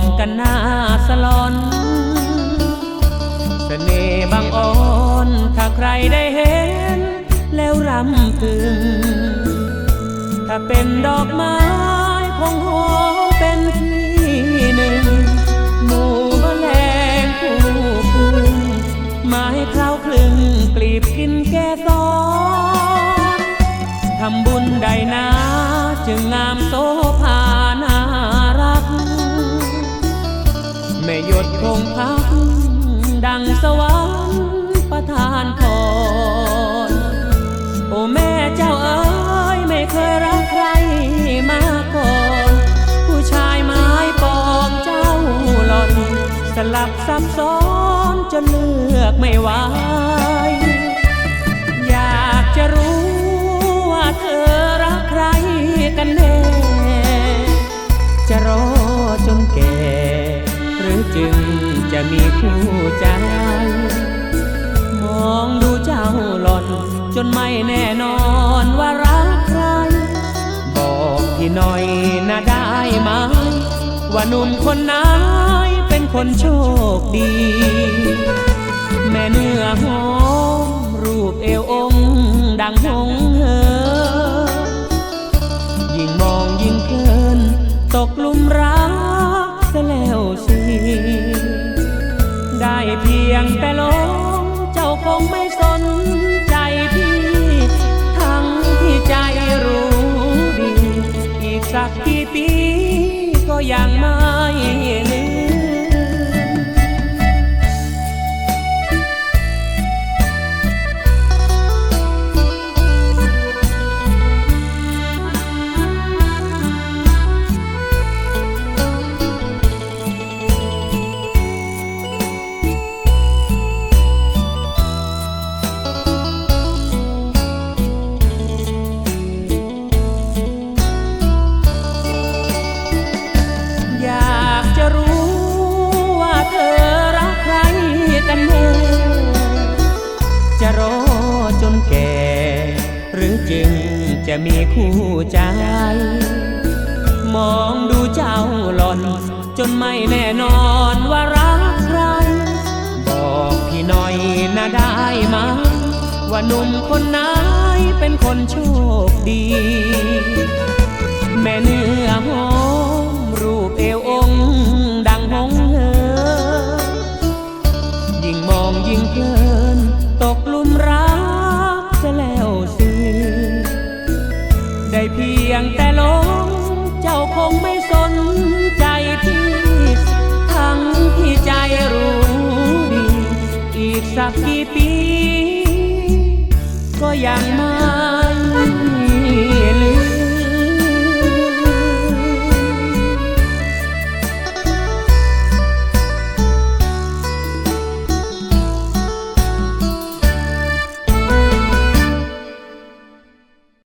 มกันหน้าสลอนเสน่ห์บางอ่อนถ้าใครได้เห็น แล้วรำพึง ถ้าเป็นดอกไม้คงหอ งพัก ดังสวรรค์ประทานพร โอ้แม่เจ้าเอ๋ยไม่เคยรักใครมาก่อน ผู้ชายไม้ปองเจ้าหล่อน สลับซับซ้อนจนเลือกไม่ไหว คู่ใจ มองดูเจ้าหล่อน จนไม่แน่นอนว่ารักใคร บอกพี่หน่อยนะได้ไหมว่านุ่มคนไหนเป็นคนโชคดี แม่เนื้อหอมรูปเอวองค์ดังหงเหินยิ่งมองยิ่งเพลินตกหลุมรัก ยงแต่หลงเจ้าคงไม่สนใจพี่ ทั้งที่ใจรู้ดี อีกสักกี่ปีก็ยังไม่ จะมีคู่ใจ มองดูเจ้าหล่อน จนไม่แน่นอนว่ารักใคร บอกพี่หน่อยนะได้ไหมว่าหนุ่มคนไหนเป็นคนโชคดี แม่เนื้อหอมรูปเอวองดังหงเหินยิ่งมองยิ่งเพลิ ได้เพียงแต่ลง เจ้าคงไม่สนใจพี่ ทั้งที่ใจรู้ดี อีกสักกี่ปี ก็ยังไม่